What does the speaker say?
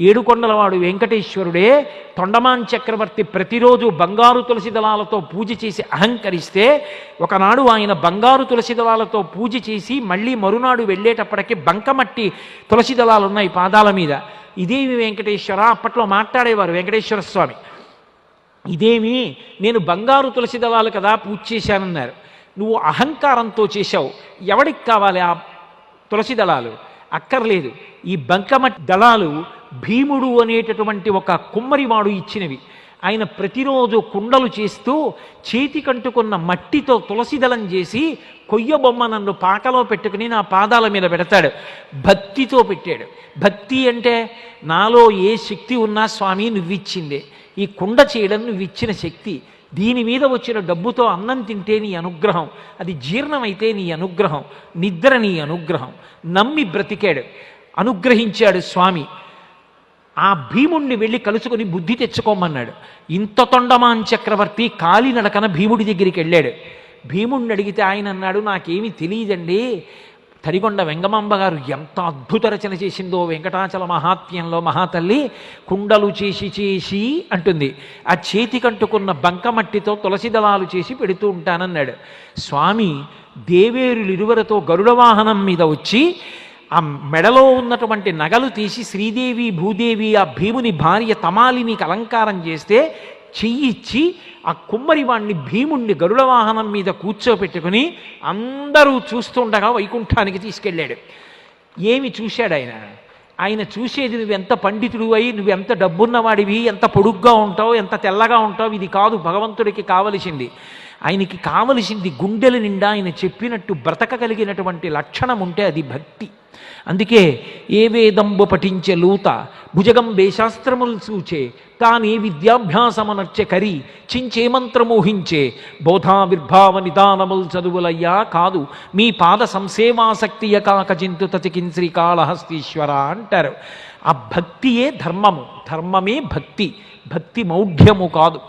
ఏడుకొండలవాడు వెంకటేశ్వరుడే తొండమాన్ చక్రవర్తి ప్రతిరోజు బంగారు తులసి దళాలతో పూజ చేసి అహంకరిస్తే ఒకనాడు ఆయన బంగారు తులసి దళాలతో పూజ చేసి మళ్ళీ మరునాడు వెళ్ళేటప్పటికి బంకమట్టి తులసి దళాలు ఉన్నాయి పాదాల మీద. ఇదేమి వెంకటేశ్వర? అప్పట్లో మాట్లాడేవారు వెంకటేశ్వర స్వామి. ఇదేమి? నేను బంగారు తులసి దళాలు కదా పూజ చేశానన్నారు. నువ్వు అహంకారంతో చేశావు. ఎవడికి కావాలి ఆ తులసి దళాలు? అక్కర్లేదు. ఈ బంకమట్టి దళాలు భీముడు అనేటటువంటి ఒక కుమ్మరివాడు ఇచ్చినవి. ఆయన ప్రతిరోజు కుండలు చేస్తూ చేతికంటుకున్న మట్టితో తులసిదళం చేసి కొయ్య బొమ్మ నన్ను పాకలో పెట్టుకుని నా పాదాల మీద పెడతాడు. భక్తితో పెట్టాడు. భక్తి అంటే నాలో ఏ శక్తి ఉన్నా స్వామి నువ్విచ్చిందే. ఈ కుండ చేయడం నువ్విచ్చిన శక్తి. దీని మీద వచ్చిన డబ్బుతో అన్నం తింటే నీ అనుగ్రహం. అది జీర్ణమైతే నీ అనుగ్రహం. నిద్ర నీ అనుగ్రహం. నమ్మి బ్రతికాడు. అనుగ్రహించాడు స్వామి. ఆ భీముణ్ణి వెళ్ళి కలుసుకొని బుద్ధి తెచ్చుకోమన్నాడు. ఇంత తొండమాన్ చక్రవర్తి కాలినడకన భీముడి దగ్గరికి వెళ్ళాడు. భీముణ్ణి అడిగితే ఆయన అన్నాడు నాకేమీ తెలియదండి. తరిగొండ వెంగమాంబ గారు ఎంత అద్భుత రచన చేసిందో వెంకటాచల మహాత్మ్యంలో మహాతల్లి కుండలు చేసి చేసి అంటుంది. ఆ చేతికంటుకున్న బంకమట్టితో తులసి దళాలు చేసి పెడుతూ ఉంటానన్నాడు. స్వామి దేవేరులు ఇరువరతో గరుడ వాహనం మీద వచ్చి ఆ మెడలో ఉన్నటువంటి నగలు తీసి శ్రీదేవి భూదేవి ఆ భీముని భార్య తమాలినికి అలంకారం చేస్తే చెయ్యిచ్చి ఆ కుమ్మరివాణ్ణి భీముణ్ణి గరుడ వాహనం మీద కూర్చోపెట్టుకుని అందరూ చూస్తుండగా వైకుంఠానికి తీసుకెళ్ళాడు. ఏమి చూశాడు ఆయన? ఆయన చూసేది నువ్వెంత పండితుడు అయి నువ్వెంత డబ్బున్నవాడివి ఎంత పొడుగ్గా ఉంటావు ఎంత తెల్లగా ఉంటావు ఇది కాదు భగవంతుడికి కావలసింది. ఆయనకి కావలసింది గుండెల నిండా ఆయన చెప్పినట్టు బ్రతకగలిగినటువంటి లక్షణం ఉంటే అది భక్తి. అందుకే ఏ వేదంబు పఠించే లూత భుజగం వేశాస్త్రములు సూచే తానే విద్యాభ్యాసమనర్చె కరి చించే మంత్రమోహించే బోధావిర్భావ నిదానములు చదువులయ్యా కాదు మీ పాద సంసేవాసక్తియ కాక చింతు తతికిన్ శ్రీకాళహస్తీశ్వర అంటారు. ఆ భక్తియే ధర్మము ధర్మమే భక్తి భక్తి మౌఢ్యము కాదు.